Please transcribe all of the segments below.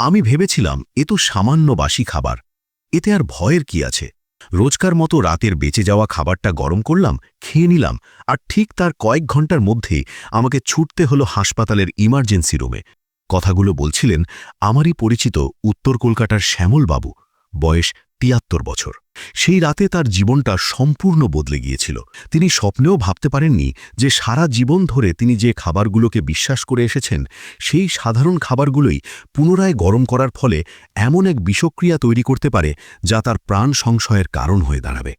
আমি ভেবেছিলাম, এ তো সামান্য বাসি খাবার। এতে আর ভয়ের কি আছে? রোজকার মতো রাতের বেঁচে যাওয়া খাবারটা গরম করলাম, খেয়ে নিলাম, আর ঠিক তার কয়েক ঘণ্টার মধ্যেই আমাকে ছুটতে হলো হাসপাতালের ইমার্জেন্সি রুমে। কথাগুলো বলছিলেন আমারই পরিচিত উত্তর কলকাতার শ্যামলবাবু। বয়স তিয়াত্তর বছর। সেই রাতে তার জীবনটা সম্পূর্ণ বদলে গিয়েছিল। তিনি স্বপ্নেও ভাবতে পারেননি যে সারা জীবন ধরে তিনি যে খাবারগুলোকে বিশ্বাস করে এসেছেন, সেই সাধারণ খাবারগুলোই পুনরায় গরম করার ফলে এমন এক বিষক্রিয়া তৈরি করতে পারে যা তার প্রাণ সংশয়ের কারণ হয়ে দাঁড়াবে।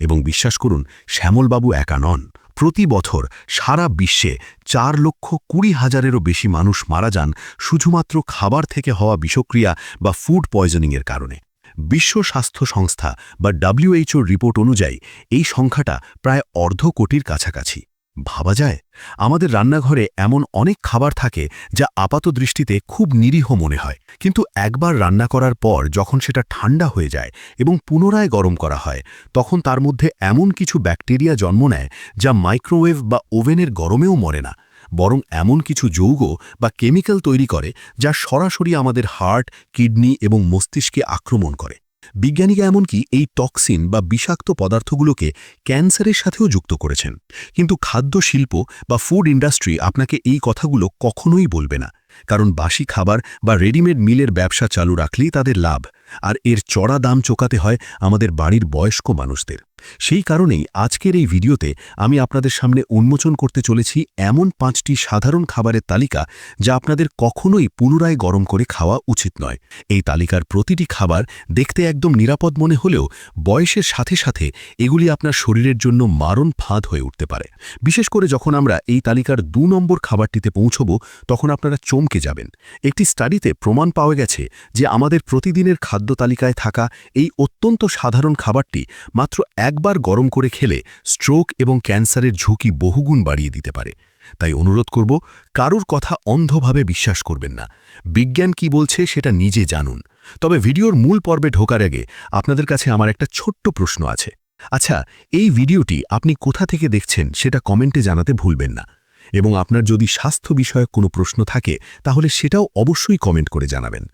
এবং বিশ্বাস করুন, শ্যামলবাবু একা নন। প্রতি বছর সারা বিশ্বে চার লক্ষ কুড়ি হাজারেরও বেশি মানুষ মারা যান শুধুমাত্র খাবার থেকে হওয়া বিষক্রিয়া বা ফুড পয়জনিংয়ের কারণে। বিশ্ব স্বাস্থ্য সংস্থা বা ডাব্লিউএইচওর রিপোর্ট অনুযায়ী এই সংখ্যাটা প্রায় অর্ধ কোটির কাছাকাছি। ভাবা যায়? আমাদের রান্নাঘরে এমন অনেক খাবার থাকে যা আপাত দৃষ্টিতে খুব নিরীহ মনে হয়। কিন্তু একবার রান্না করার পর যখন সেটা ঠান্ডা হয়ে যায় এবং পুনরায় গরম করা হয়, তখন তার মধ্যে এমন কিছু ব্যাকটেরিয়া জন্ম নেয় যা মাইক্রোওয়েভ বা ওভেনের গরমেও মরে না। বরং এমন কিছু যৌগ বা কেমিক্যাল তৈরি করে যা সরাসরি আমাদের হার্ট, কিডনি এবং মস্তিষ্কে আক্রমণ করে। বিজ্ঞানীরা এমনকি এই টক্সিন বা বিষাক্ত পদার্থগুলোকে ক্যান্সারের সাথেও যুক্ত করেছেন। কিন্তু খাদ্য শিল্প বা ফুড ইন্ডাস্ট্রি আপনাকে এই কথাগুলো কখনোই বলবে না। কারণ বাসি খাবার বা রেডিমেড মিলের ব্যবসা চালু রাখলেই তাদের লাভ। আর এর চড়া দাম চোকাতে হয় আমাদের বাড়ির বয়স্ক মানুষদের। সেই কারণেই আজকের এই ভিডিওতে আমি আপনাদের সামনে উন্মোচন করতে চলেছি এমন পাঁচটি সাধারণ খাবারের তালিকা যা আপনাদের কখনোই পুনরায় গরম করে খাওয়া উচিত নয়। এই তালিকার প্রতিটি খাবার দেখতে একদম নিরাপদ মনে হলেও বয়সের সাথে সাথে এগুলি আপনার শরীরের জন্য মারণ ফাঁদ হয়ে উঠতে পারে। বিশেষ করে যখন আমরা এই তালিকার দু নম্বর খাবারটিতে পৌঁছব, তখন আপনারা চমকে যাবেন। একটি স্টাডিতে প্রমাণ পাওয়া গেছে যে আমাদের প্রতিদিনের খাদ্য তালিকায় থাকা এই অত্যন্ত সাধারণ খাবারটি মাত্র একবার গরম করে খেলে স্ট্রোক এবং ক্যান্সারের ঝুঁকি বহুগুণ বাড়িয়ে দিতে পারে। তাই অনুরোধ করব, কারুর কথা অন্ধভাবে বিশ্বাস করবেন না। বিজ্ঞান কি বলছে সেটা নিজে জানুন। তবে ভিডিওর মূল পর্বে ঢোকার আগে আপনাদের কাছে আমার একটা ছোট্ট প্রশ্ন আছে। আচ্ছা এই ভিডিওটি আপনি কোথা থেকে দেখছেন সেটা কমেন্টে জানাতে ভুলবেন না। এবং আপনার যদি স্বাস্থ্য বিষয়ক কোনো প্রশ্ন থাকে, তাহলে সেটাও অবশ্যই কমেন্ট করে জানাবেন।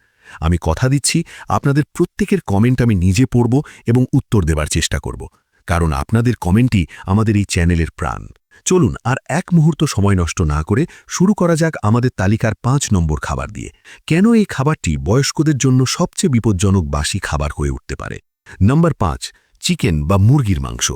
আমি কথা দিচ্ছি, আপনাদের প্রত্যেকের কমেন্ট আমি নিজে পড়ব এবং উত্তর দেবার চেষ্টা করব, কারণ আপনাদের কমেন্টই আমাদের এই চ্যানেলের প্রাণ। চলুন, আর এক মুহূর্ত সময় নষ্ট না করে শুরু করা যাক আমাদের তালিকার পাঁচ নম্বর খাবার দিয়ে। কেন এই খাবারটি বয়স্কদের জন্য সবচেয়ে বিপজ্জনক বাসি খাবার হয়ে উঠতে পারে? নম্বর পাঁচ, চিকেন বা মুরগির মাংস।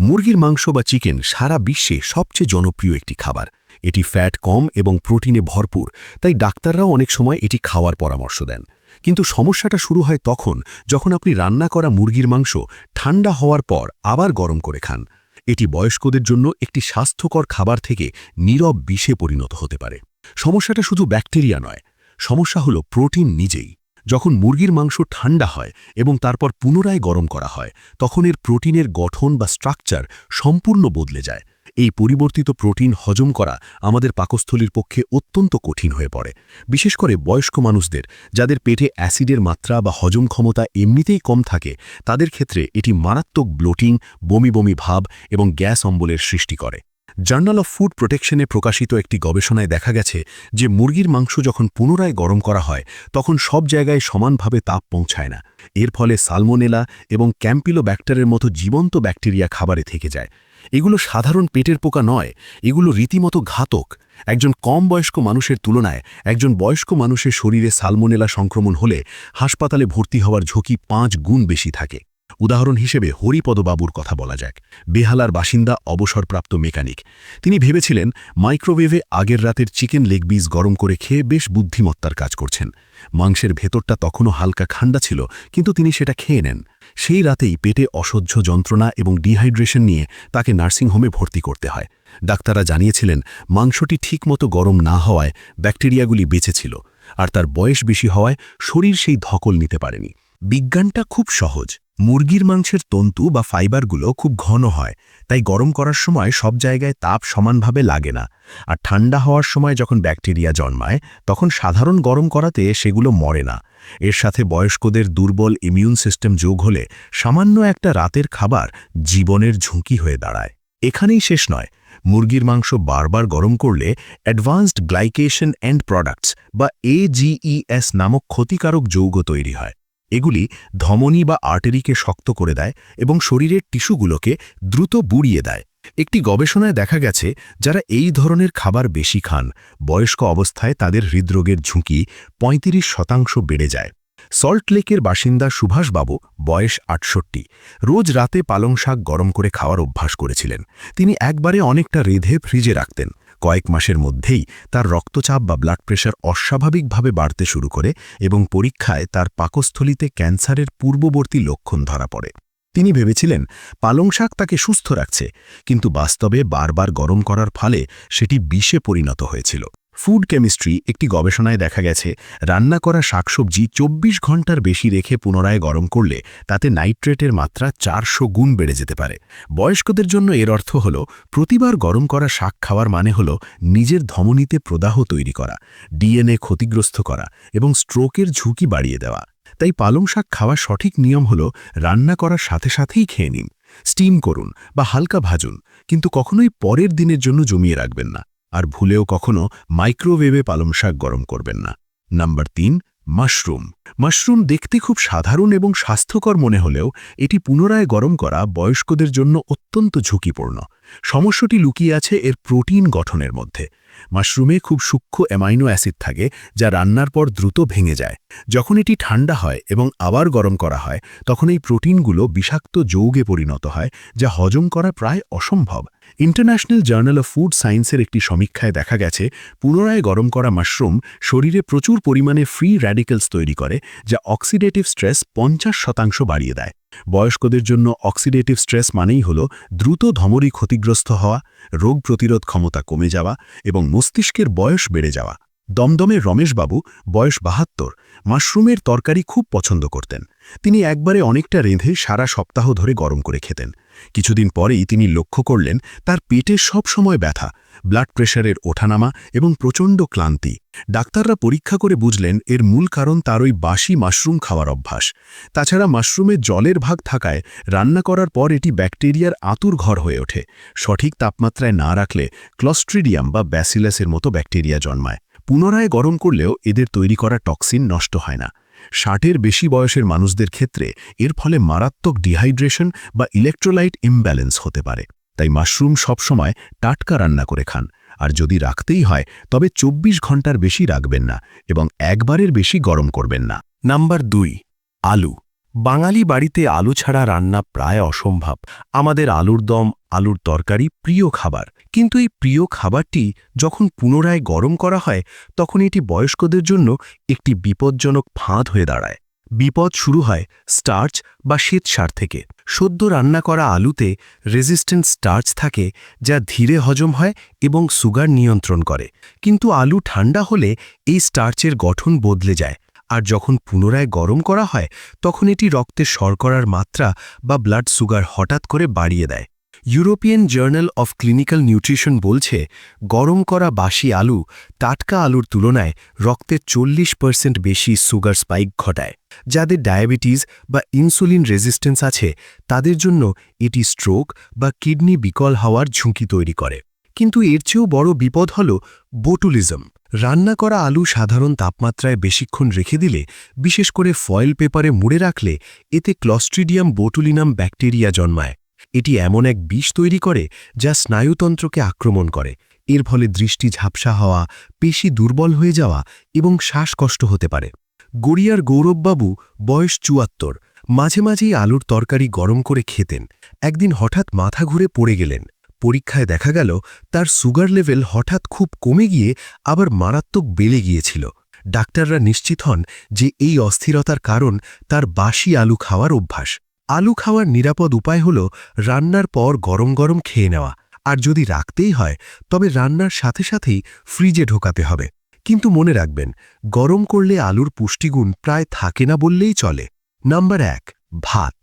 মুরগির মাংস বা চিকেন সারা বিশ্বে সবচেয়ে জনপ্রিয় একটি খাবার। এটি ফ্যাট কম এবং প্রোটিনে ভরপুর, তাই ডাক্তাররাও অনেক সময় এটি খাওয়ার পরামর্শ দেন। কিন্তু সমস্যাটা শুরু হয় তখন, যখন আপনি রান্না করা মুরগির মাংস ঠান্ডা হওয়ার পর আবার গরম করে খান। এটি বয়স্কদের জন্য একটি স্বাস্থ্যকর খাবার থেকে নীরব বিষে পরিণত হতে পারে। সমস্যাটা শুধু ব্যাকটেরিয়া নয়, সমস্যা হলো প্রোটিন নিজেই। যখন মুরগির মাংস ঠান্ডা হয় এবং তারপর পুনরায় গরম করা হয়, তখন এর প্রোটিনের গঠন বা স্ট্রাকচার সম্পূর্ণ বদলে যায়। এই পরিবর্তিত প্রোটিন হজম করা আমাদের পাকস্থলীর পক্ষে অত্যন্ত কঠিন হয়ে পড়ে। বিশেষ করে বয়স্ক মানুষদের, যাদের পেটে অ্যাসিডের মাত্রা বা হজম ক্ষমতা এমনিতেই কম থাকে, তাদের ক্ষেত্রে এটি মারাত্মক ব্লোটিং, বমি বমি ভাব এবং গ্যাস অম্বলের সৃষ্টি করে। জার্নাল অফ ফুড প্রোটেকশনে প্রকাশিত একটি গবেষণায় দেখা গেছে যে মুরগির মাংস যখন পুনরায় গরম করা হয়, তখন সব জায়গায় সমানভাবে তাপ পৌঁছায় না। এর ফলে সালমোনেলা এবং ক্যাম্পিলো ব্যাক্টারের মতো জীবন্ত ব্যাকটেরিয়া খাবারে থেকে যায়। এগুলো সাধারণ পেটের পোকা নয়, এগুলো রীতিমতো ঘাতক। একজন কম বয়স্ক মানুষের তুলনায় একজন বয়স্ক মানুষের শরীরে সালমোনেলা সংক্রমণ হলে হাসপাতালে ভর্তি হওয়ার ঝুঁকি পাঁচ গুণ বেশি থাকে। উদাহরণ হিসেবে হরিপদবাবুর কথা বলা যাক। বেহালার বাসিন্দা, অবসরপ্রাপ্ত মেকানিক। তিনি ভেবেছিলেন, মাইক্রোওয়েভে আগের রাতের চিকেন লেগ বিস গরম করে খেয়ে বেশ বুদ্ধিমত্তার কাজ করছেন। মাংসের ভেতরটা তখনও হালকা ঠান্ডা ছিল, কিন্তু তিনি সেটা খেয়ে নেন। সেই রাতেই পেটে অসহ্য যন্ত্রণা এবং ডিহাইড্রেশন নিয়ে তাকে নার্সিংহোমে ভর্তি করতে হয়। ডাক্তাররা জানিয়েছিলেন, মাংসটি ঠিকমতো গরম না হওয়ায় ব্যাকটেরিয়াগুলি বেঁচেছিল আর তার বয়স বেশি হওয়ায় শরীর সেই ধকল নিতে পারেনি। বিজ্ঞানটা খুব সহজ। মুরগির মাংসের তন্তু বা ফাইবারগুলো খুব ঘন হয়, তাই গরম করার সময় সব জায়গায় তাপ সমানভাবে লাগে না। আর ঠান্ডা হওয়ার সময় যখন ব্যাকটেরিয়া জন্মায়, তখন সাধারণ গরম করাতে সেগুলো মরে না। এর সাথে বয়স্কদের দুর্বল ইমিউন সিস্টেম যোগ হলে সামান্য একটা রাতের খাবার জীবনের ঝুঁকি হয়ে দাঁড়ায়। এখানেই শেষ নয়। মুরগির মাংস বারবার গরম করলে অ্যাডভান্সড গ্লাইকেশন অ্যান্ড প্রোডাক্টস বা এজিইএস নামক ক্ষতিকারক যৌগ তৈরি হয়। এগুলি ধমনী বা আর্টেরিকে শক্ত করে দেয় এবং শরীরের টিস্যুগুলোকে দ্রুত বুড়িয়ে দেয়। একটি গবেষণায় দেখা গেছে, যারা এই ধরনের খাবার বেশি খান, বয়স্ক অবস্থায় তাদের হৃদরোগের ঝুঁকি ৩৫ শতাংশ বেড়ে যায়। সল্ট লেকের বাসিন্দা সুভাষবাবু, বয়স আটষট্টি, রোজ রাতে পালং শাক গরম করে খাওয়ার অভ্যাস করেছিলেন। তিনি একবারে অনেকটা রেধে ফ্রিজে রাখতেন। কয়েক মাসের মধ্যেই তার রক্তচাপ বা ব্লাড প্রেশার অস্বাভাবিকভাবে বাড়তে শুরু করে এবং পরীক্ষায় তার পাকস্থলিতে ক্যান্সারের পূর্ববর্তী লক্ষণ ধরা পড়ে। তিনি ভেবেছিলেন, পালং শাক তাকে সুস্থ রাখছে, কিন্তু বাস্তবে বারবার গরম করার ফলে সেটি বিষে পরিণত হয়েছিল। ফুড কেমিস্ট্রি একটি গবেষণায় দেখা গেছে, রান্না করা শাকসবজি ২৪ ঘণ্টার বেশি রেখে পুনরায় গরম করলে তাতে নাইট্রেটের মাত্রা চারশো গুণ বেড়ে যেতে পারে। বয়স্কদের জন্য এর অর্থ হল, প্রতিবার গরম করা শাক খাওয়ার মানে হল নিজের ধমনীতে প্রদাহ তৈরি করা, ডিএনএ ক্ষতিগ্রস্ত করা এবং স্ট্রোকের ঝুঁকি বাড়িয়ে দেওয়া। তাই পালং শাক খাওয়ার সঠিক নিয়ম হল, রান্না করার সাথে সাথেই খেয়ে নিন। স্টিম করুন বা হালকা ভাজুন, কিন্তু কখনোই পরের দিনের জন্য জমিয়ে রাখবেন না। আর ভুলেও কখনো মাইক্রোওয়েভে পালং শাক গরম করবেন না। নাম্বার তিন, মাশরুম। মাশরুম দেখতে খুব সাধারণ এবং স্বাস্থ্যকর মনে হলেও এটি পুনরায় গরম করা বয়স্কদের জন্য অত্যন্ত ঝুঁকিপূর্ণ। সমস্যাটি লুকিয়ে আছে এর প্রোটিন গঠনের মধ্যে। মাশরুমে খুব সূক্ষ্ম অ্যামাইনো অ্যাসিড থাকে, যা রান্নার পর দ্রুত ভেঙে যায়। যখন এটি ঠান্ডা হয় এবং আবার গরম করা হয়, তখন এই প্রোটিনগুলো বিষাক্ত যৌগে পরিণত হয়, যা হজম করা প্রায় অসম্ভব। ইন্টারন্যাশনাল জার্নাল অফ ফুড সায়েন্সের একটি সমীক্ষায় দেখা গেছে, পুনরায় গরম করা মাশরুম শরীরে প্রচুর পরিমাণে ফ্রি র্যাডিক্যালস তৈরি করে, যা অক্সিডেটিভ স্ট্রেস পঞ্চাশ শতাংশ বাড়িয়ে দেয়। বয়স্কদের জন্য অক্সিডেটিভ স্ট্রেস মানেই হল দ্রুত ধমরি ক্ষতিগ্রস্ত হওয়া, রোগ প্রতিরোধ ক্ষমতা কমে যাওয়া এবং মস্তিষ্কের বয়স বেড়ে যাওয়া। দমদমের রমেশবাবু বয়স বাহাত্তর, মাশরুমের তরকারি খুব পছন্দ করতেন। তিনি একবারে অনেকটা রেঁধে সারা সপ্তাহ ধরে গরম করে খেতেন। কিছুদিন পরেই তিনি লক্ষ্য করলেন, তার পেটে সব সময় ব্যথা ব্লাড প্রেশারের ওঠানামা এবং প্রচণ্ড ক্লান্তি। ডাক্তাররা পরীক্ষা করে বুঝলেন, এর মূল কারণ তার ওই বাসি মাশরুম খাওয়ার অভ্যাস। তাছাড়া মাশরুমে জলের ভাগ থাকায় রান্না করার পর এটি ব্যাকটেরিয়ার আতুর ঘর হয়ে ওঠে। সঠিক তাপমাত্রায় না রাখলে ক্লস্ট্রিডিয়াম বা ব্যাসিলাসের মতো ব্যাকটেরিয়া জন্মায়। পুনরায় গরম করলেও এদের তৈরি করা টক্সিন নষ্ট হয় না। ষাটের বেশি বয়সের মানুষদের ক্ষেত্রে এর ফলে মারাত্মক ডিহাইড্রেশন বা ইলেকট্রোলাইট ইমব্যালেন্স হতে পারে। তাই মাশরুম সবসময় টাটকা রান্না করে খান। আর যদি রাখতেই হয়, তবে ২৪ ঘণ্টার বেশি রাখবেন না এবং একবারের বেশি গরম করবেন না। নাম্বার দুই, আলু। বাঙালি বাড়িতে আলু ছাড়া রান্না প্রায় অসম্ভব। আমাদের আলুর দম, আলুর তরকারি প্রিয় খাবার। কিন্তু এই প্রিয় খাবারটি যখন পুনরায় গরম করা হয়, তখন এটি বয়স্কদের জন্য একটি বিপজ্জনক ফাঁদ হয়ে দাঁড়ায়। বিপদ শুরু হয় স্টার্চ বা শ্বেতসার থেকে। সদ্য রান্না করা আলুতে রেজিস্ট্যান্ট স্টার্চ থাকে, যা ধীরে হজম হয় এবং সুগার নিয়ন্ত্রণ করে। কিন্তু আলু ঠান্ডা হলে এই স্টার্চের গঠন বদলে যায়। আর যখন পুনরায় গরম করা হয়, তখন এটি রক্তে শর্করার মাত্রা বা ব্লাড সুগার হঠাৎ করে বাড়িয়ে দেয়। European Journal of Clinical Nutrition বলছে, গরম করা বাসি আলু টাটকা আলুর তুলনায় রক্তে চল্লিশ পার্সেন্ট বেশি সুগার স্পাইক ঘটায়। যাদের ডায়াবেটিস বা ইনসুলিন রেজিস্ট্যান্স আছে, তাদের জন্য এটি স্ট্রোক বা কিডনি বিকল হওয়ার ঝুঁকি তৈরি করে। কিন্তু এর চেয়েও বড় বিপদ হল বোটুলিজম। রান্না করা আলু সাধারণ তাপমাত্রায় বেশিক্ষণ রেখে দিলে, বিশেষ করে ফয়েল পেপারে মুড়ে রাখলে, এতে ক্লস্ট্রিডিয়াম বোটুলিনাম ব্যাকটেরিয়া জন্মায়। এটি এমন এক বিষ তৈরি করে যা স্নায়ুতন্ত্রকে আক্রমণ করে। এর ফলে দৃষ্টি ঝাপসা হওয়া, পেশি দুর্বল হয়ে যাওয়া এবং শ্বাসকষ্ট হতে পারে। গড়িয়ার গৌরববাবু বয়স চুয়াত্তর, মাঝে মাঝেই আলুর তরকারি গরম করে খেতেন। একদিন হঠাৎ মাথা ঘুরে পড়ে গেলেন। পরীক্ষায় দেখা গেল, তার সুগার লেভেল হঠাৎ খুব কমে গিয়ে আবার মারাত্মক বেড়ে গিয়েছিল। ডাক্তাররা নিশ্চিত হন যে এই অস্থিরতার কারণ তার বাসি আলু খাওয়ার অভ্যাস। আলু খাওয়ার নিরাপদ উপায় হল রান্নার পর গরম গরম খেয়ে নেওয়া। আর যদি রাখতেই হয়, তবে রান্নার সাথে সাথেই ফ্রিজে ঢোকাতে হবে। কিন্তু মনে রাখবেন, গরম করলে আলুর পুষ্টিগুণ প্রায় থাকে না বললেই চলে। নাম্বার এক, ভাত।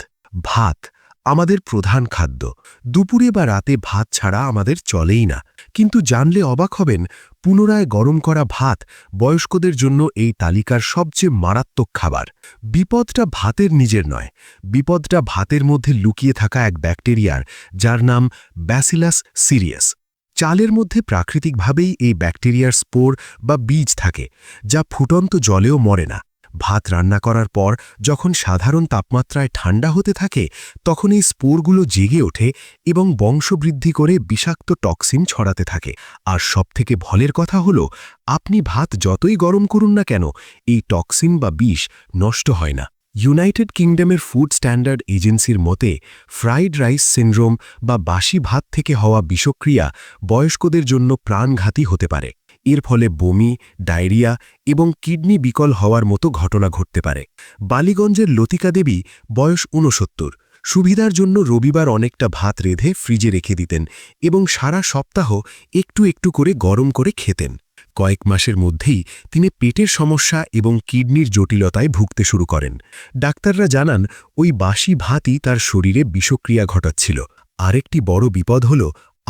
ভাত আমাদের প্রধান খাদ্য। দুপুরে বা রাতে ভাত ছাড়া আমাদের চলেই না। কিন্তু জানলে অবাক হবেন, পুনরায় গরম করা ভাত বয়স্কদের জন্য এই তালিকার সবচেয়ে মারাত্মক খাবার। বিপদটা ভাতের নিজের নয়। বিপদটা ভাতের মধ্যে লুকিয়ে থাকা এক ব্যাকটেরিয়ার, যার নাম ব্যাসিলাস সিরিয়াস চালের মধ্যে প্রাকৃতিকভাবেই এই ব্যাকটেরিয়ার স্পোর বা বীজ থাকে, যা ফুটন্ত জলেও মরে না। ভাত রান্না করার পর যখন সাধারণ তাপমাত্রায় ঠান্ডা হতে থাকে, তখন এই স্পোরগুলো জেগে ওঠে এবং বংশবৃদ্ধি করে বিষাক্ত টক্সিন ছড়াতে থাকে। আর সবথেকে ভলের কথা হল, আপনি ভাত যতই গরম করুন না কেন, এই টক্সিন বা বিষ নষ্ট হয় না। ইউনাইটেড কিংডমের ফুড স্ট্যান্ডার্ড এজেন্সির মতে, ফ্রাইড রাইস সিন্ড্রোম বা বাসি ভাত থেকে হওয়া বিষক্রিয়া বয়স্কদের জন্য প্রাণঘাতী হতে পারে। এর ফলে বমি, ডায়রিয়া এবং কিডনি বিকল হওয়ার মতো ঘটনা ঘটতে পারে। বালিগঞ্জের লতিকা দেবী বয়স ঊনসত্তর। সুবিধার জন্য রবিবার অনেকটা ভাত রেঁধে ফ্রিজে রেখে দিতেন এবং সারা সপ্তাহ একটু একটু করে গরম করে খেতেন। কয়েক মাসের মধ্যেই তিনি পেটের সমস্যা এবং কিডনির জটিলতায় ভুগতে শুরু করেন। ডাক্তাররা জানান, ওই বাসি ভাতই তার শরীরে বিষক্রিয়া ঘটাচ্ছিল। আরেকটি বড় বিপদ হল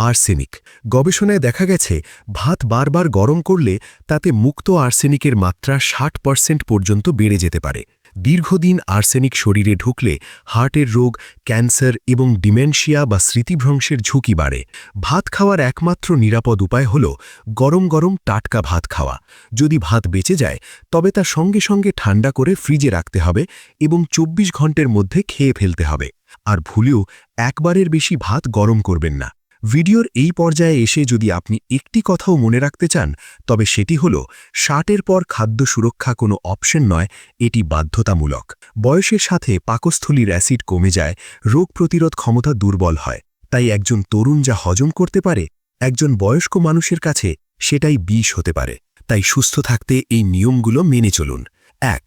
আর্সেনিক। গবেষণায় দেখা গেছে, ভাত বারবার গরম করলে তাতে মুক্ত আর্সেনিকের মাত্রা ষাট পার্সেন্ট পর্যন্ত বেড়ে যেতে পারে। দীর্ঘদিন আর্সেনিক শরীরে ঢুকলে হার্টের রোগ, ক্যান্সার এবং ডিমেনশিয়া বা স্মৃতিভ্রংশের ঝুঁকি বাড়ে। ভাত খাওয়ার একমাত্র নিরাপদ উপায় হল গরম গরম টাটকা ভাত খাওয়া। যদি ভাত বেঁচে যায়, তবে তা সঙ্গে সঙ্গে ঠান্ডা করে ফ্রিজে রাখতে হবে এবং ২৪ ঘণ্টার মধ্যে খেয়ে ফেলতে হবে। আর ভুলেও একবারের বেশি ভাত গরম করবেন না। ভিডিওর এই পর্যায়ে এসে যদি আপনি একটি কথাও মনে রাখতে চান, তবে সেটি হল, ষাটের পর খাদ্য সুরক্ষা কোনো অপশন নয়, এটি বাধ্যতামূলক। বয়সের সাথে পাকস্থলীর অ্যাসিড কমে যায়, রোগ প্রতিরোধ ক্ষমতা দুর্বল হয়। তাই একজন তরুণ যা হজম করতে পারে, একজন বয়স্ক মানুষের কাছে সেটাই বিষ হতে পারে। তাই সুস্থ থাকতে এই নিয়মগুলো মেনে চলুন। এক,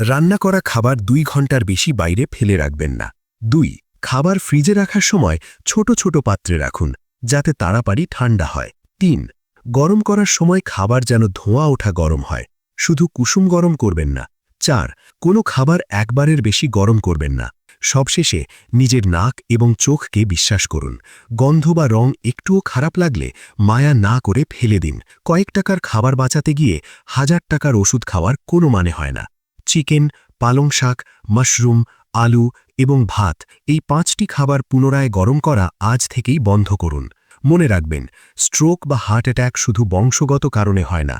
রান্না করা খাবার দুই ঘণ্টার বেশি বাইরে ফেলে রাখবেন না। দুই খাবার ফ্রিজে রাখার সময় ছোট ছোট পাত্রে রাখুন, যাতে তাড়াতাড়ি ঠান্ডা হয়। তিন, গরম করার সময় খাবার যেন ধোঁয়া ওঠা গরম হয়। শুধু কুসুম গরম করবেন না। চার, কোনো খাবার একবারের বেশি গরম করবেন না। সবশেষে নিজের নাক এবং চোখকে বিশ্বাস করুন। গন্ধ বা রং একটুও খারাপ লাগলে মায়া না করে ফেলে দিন। কয়েক টাকার খাবার বাঁচাতে গিয়ে হাজার টাকার ওষুধ খাওয়ার কোনো মানে হয় না। চিকেন, পালং শাক, মাশরুম আলু এবং ভাত এই পাঁচটি খাবার পুনরায় গরম করা আজ থেকেই বন্ধ করুন। মনে রাখবেন, স্ট্রোক বা হার্ট অ্যাট্যাক শুধু বংশগত কারণে হয় না,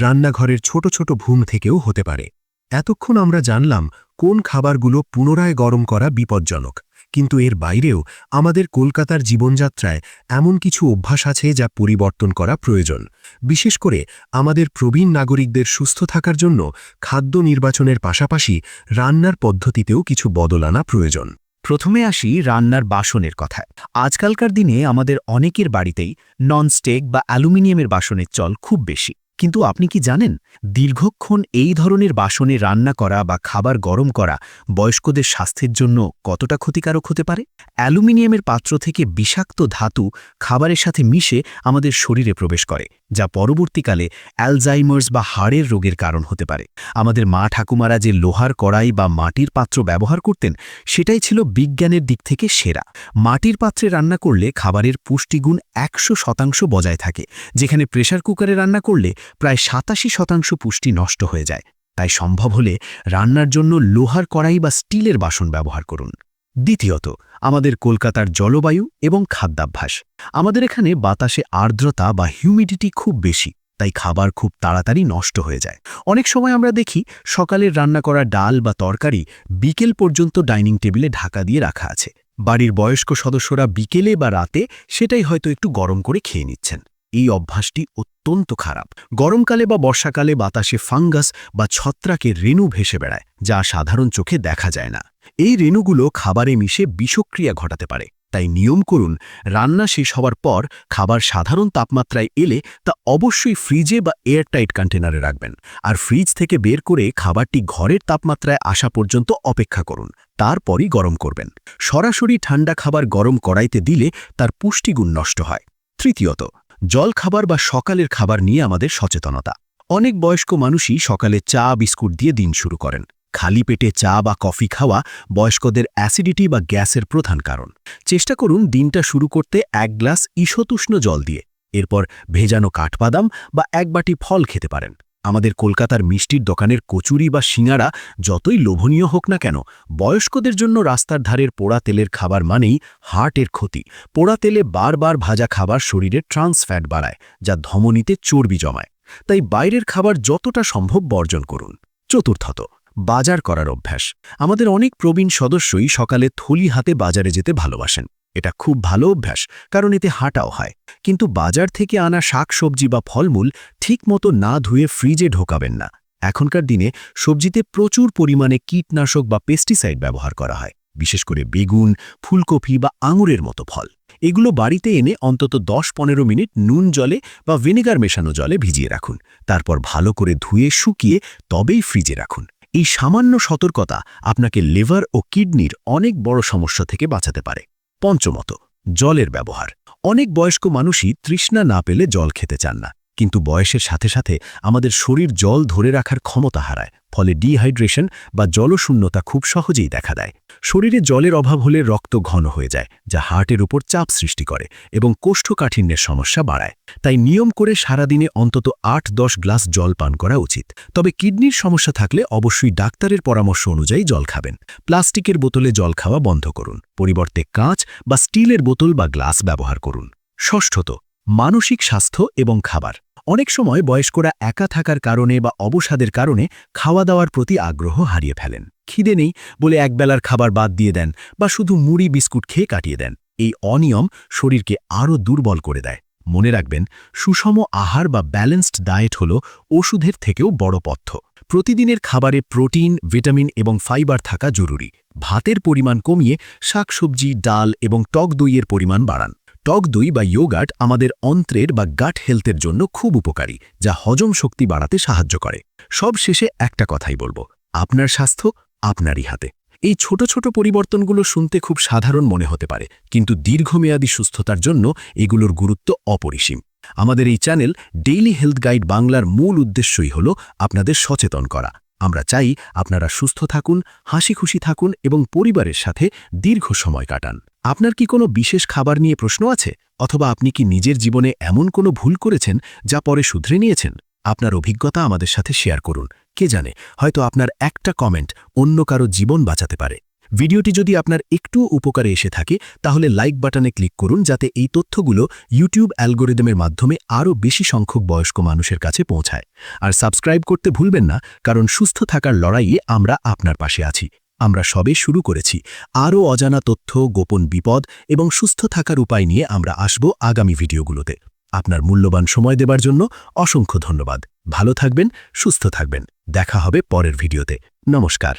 রান্নাঘরের ছোট ছোট ভুম থেকেও হতে পারে। এতক্ষণ আমরা জানলাম কোন খাবারগুলো পুনরায় গরম করা বিপজ্জনক। কিন্তু এর বাইরেও আমাদের কলকাতার জীবনযাত্রায় এমন কিছু অভ্যাস আছে যা পরিবর্তন করা প্রয়োজন। বিশেষ করে আমাদের প্রবীণ নাগরিকদের সুস্থ থাকার জন্য খাদ্য নির্বাচনের পাশাপাশি রান্নার পদ্ধতিতেও কিছু বদল আনা প্রয়োজন। প্রথমে আসি রান্নার বাসনের কথায়। আজকালকার দিনে আমাদের অনেকের বাড়িতেই ননস্টেক বা অ্যালুমিনিয়ামের বাসনের চল খুব বেশি। কিন্তু আপনি কি জানেন, দীর্ঘক্ষণ এই ধরনের বাসনে রান্না করা বা খাবার গরম করা বয়স্কদের স্বাস্থ্যের জন্য কতটা ক্ষতিকারক হতে পারে? অ্যালুমিনিয়ামের পাত্র থেকে বিষাক্ত ধাতু খাবারের সাথে মিশে আমাদের শরীরে প্রবেশ করে, যা পরবর্তীকালে অ্যালজাইমার্স বা হাড়ের রোগের কারণ হতে পারে। আমাদের মা ঠাকুমারা যে লোহার কড়াই বা মাটির পাত্র ব্যবহার করতেন, সেটাই ছিল বিজ্ঞানের দিক থেকে সেরা। মাটির পাত্রে রান্না করলে খাবারের পুষ্টিগুণ একশো শতাংশ বজায় থাকে, যেখানে প্রেশার কুকারে রান্না করলে প্রায় সাতাশি শতাংশ পুষ্টি নষ্ট হয়ে যায়। তাই সম্ভব হলে রান্নার জন্য লোহার কড়াই বা স্টিলের বাসন ব্যবহার করুন। দ্বিতীয়ত, আমাদের কলকাতার জলবায়ু এবং খাদ্যাভ্যাস। আমাদের এখানে বাতাসে আর্দ্রতা বা হিউমিডিটি খুব বেশি, তাই খাবার খুব তাড়াতাড়ি নষ্ট হয়ে যায়। অনেক সময় আমরা দেখি, সকালের রান্না করা ডাল বা তরকারি বিকেল পর্যন্ত ডাইনিং টেবিলে ঢাকা দিয়ে রাখা আছে। বাড়ির বয়স্ক সদস্যরা বিকেলে বা রাতে সেটাই হয়তো একটু গরম করে খেয়ে নিচ্ছেন। এই অভ্যাসটি অত্যন্ত খারাপ। গরমকালে বা বর্ষাকালে বাতাসে ফাঙ্গাস বা ছত্রাকের রেণু ভেসে বেড়ায়, যা সাধারণ চোখে দেখা যায় না। এই রেণুগুলো খাবারে মিশে বিষক্রিয়া ঘটাতে পারে। তাই নিয়ম করুন, রান্না শেষ হওয়ার পর খাবার সাধারণ তাপমাত্রায় এলে তা অবশ্যই ফ্রিজে বা এয়ারটাইট কন্টেনারে রাখবেন। আর ফ্রিজ থেকে বের করে খাবারটি ঘরের তাপমাত্রায় আসা পর্যন্ত অপেক্ষা করুন। তারপরই গরম করবেন। সরাসরি ঠান্ডা খাবার গরম কড়াইতে দিলে তার পুষ্টিগুণ নষ্ট হয়। তৃতীয়ত জল খাবার বা সকালের খাবার নিয়ে আমাদের সচেতনতা। অনেক বয়স্ক মানুষই সকালে চা, বিস্কুট দিয়ে দিন শুরু করেন। খালি পেটে চা বা কফি খাওয়া বয়স্কদের অ্যাসিডিটি বা গ্যাসের প্রধান কারণ। চেষ্টা করুন দিনটা শুরু করতে এক গ্লাস ঈশতুষ্ণ জল দিয়ে। এরপর ভেজানো কাঠবাদাম বা এক বাটি ফল খেতে পারেন। আমাদের কলকাতার মিষ্টির দোকানের কচুরি বা সিঙাড়া যতই লোভনীয় হোক না কেন, বয়স্কদের জন্য রাস্তার ধারের পোড়া তেলের খাবার মানেই হার্টের ক্ষতি। পোড়া তেলে বারবার ভাজা খাবার শরীরে ট্রান্স ফ্যাট বাড়ায়, যা ধমনীতে চর্বি জমায়। তাই বাইরের খাবার যতটা সম্ভব বর্জন করুন। চতুর্থত, বাজার করার অভ্যাস। আমাদের অনেক প্রবীণ সদস্যই সকালে থলি হাতে বাজারে যেতে ভালোবাসেন। এটা খুব ভালো অভ্যাস, কারণ এতে হাঁটাও হয়। কিন্তু বাজার থেকে আনা শাকসবজি বা ফলমূল ঠিকমতো না ধুয়ে ফ্রিজে ঢোকাবেন না। এখনকার দিনে সবজিতে প্রচুর পরিমাণে কীটনাশক বা পেস্টিসাইড ব্যবহার করা হয়, বিশেষ করে বেগুন, ফুলকপি বা আঙুরের মতো ফল। এগুলো বাড়িতে এনে অন্তত দশ পনেরো মিনিট নুন জলে বা ভিনেগার মেশানো জলে ভিজিয়ে রাখুন। তারপর ভালো করে ধুয়ে শুকিয়ে তবেই ফ্রিজে রাখুন। এই সামান্য সতর্কতা আপনাকে লিভার ও কিডনির অনেক বড় সমস্যা থেকে বাঁচাতে পারে। পঞ্চমত জলের ব্যবহার। অনেক বয়স্ক মানুষই তৃষ্ণা না পেলে জল খেতে চান না। কিন্তু বয়সের সাথে সাথে আমাদের শরীর জল ধরে রাখার ক্ষমতা হারায়, ফলে ডিহাইড্রেশন বা জলশূন্যতা খুব সহজেই দেখা দেয়। শরীরে জলের অভাব হলে রক্ত ঘন হয়ে যায়, যা হার্টের উপর চাপ সৃষ্টি করে এবং কোষ্ঠকাঠিন্যের সমস্যা বাড়ায়। তাই নিয়ম করে সারাদিনে অন্তত আট দশ গ্লাস জল পান করা উচিত। তবে কিডনির সমস্যা থাকলে অবশ্যই ডাক্তারের পরামর্শ অনুযায়ী জল খাবেন। প্লাস্টিকের বোতলে জল খাওয়া বন্ধ করুন। পরিবর্তে কাঁচ বা স্টিলের বোতল বা গ্লাস ব্যবহার করুন। ষষ্ঠত, মানসিক স্বাস্থ্য এবং খাবার। অনেক সময় বয়স্করা একা থাকার কারণে বা অবসাদের কারণে খাওয়া দাওয়ার প্রতি আগ্রহ হারিয়ে ফেলেন। খিদে নেই বলে একবেলার খাবার বাদ দিয়ে দেন বা শুধু মুড়ি, বিস্কুট খেয়ে কাটিয়ে দেন। এই অনিয়ম শরীরকে আরও দুর্বল করে দেয়। মনে রাখবেন, সুষম আহার বা ব্যালেন্সড ডায়েট হল ওষুধের থেকেও বড় পথ্য। প্রতিদিনের খাবারে প্রোটিন, ভিটামিন এবং ফাইবার থাকা জরুরি। ভাতের পরিমাণ কমিয়ে শাকসবজি, ডাল এবং টক দইয়ের পরিমাণ বাড়ান। টক দই বা ইয়োগার্ট আমাদের অন্ত্রের বা গাট হেলথের জন্য খুব উপকারী, যা হজম শক্তি বাড়াতে সাহায্য করে। সব শেষে একটা কথাই বলব, আপনার স্বাস্থ্য আপনারই হাতে। এই ছোট ছোট পরিবর্তনগুলো শুনতে খুব সাধারণ মনে হতে পারে, কিন্তু দীর্ঘমেয়াদী সুস্থতার জন্য এগুলোর গুরুত্ব অপরিসীম। আমাদের এই চ্যানেল ডেইলি হেলথ গাইড বাংলার মূল উদ্দেশ্যই হল আপনাদের সচেতন করা। আমরা চাই আপনারা সুস্থ থাকুন হাসি খুশি থাকুন এবং পরিবারের সাথে দীর্ঘ সময় কাটান। আপনার কি কোনো বিশেষ খাবার নিয়ে প্রশ্ন আছে? অথবা আপনি কি নিজের জীবনে এমন কোনো ভুল করেছেন যা পরে শুধরে নিয়েছেন? আপনার অভিজ্ঞতা আমাদের সাথে শেয়ার করুন। কে জানে, হয়তো আপনার একটা কমেন্ট অন্য কারও জীবন বাঁচাতে পারে। ভিডিওটি যদি আপনার একটু উপকারে এসে থাকে, তাহলে লাইক বাটনে ক্লিক করুন, যাতে এই তথ্যগুলো ইউটিউব অ্যালগোরিদমের মাধ্যমে আরও বেশি সংখ্যক বয়স্ক মানুষের কাছে পৌঁছায়। আর সাবস্ক্রাইব করতে ভুলবেন না, কারণ সুস্থ থাকার লড়াইয়ে আমরা আপনার পাশে আছি। আমরা সবে শুরু করেছি। আরও অজানা তথ্য, গোপন বিপদ এবং সুস্থ থাকার উপায় নিয়ে আমরা আসব আগামী ভিডিওগুলোতে। আপনার মূল্যবান সময় দেবার জন্য অসংখ্য ধন্যবাদ। ভালো থাকবেন, সুস্থ থাকবেন। দেখা হবে পরের ভিডিওতে। নমস্কার।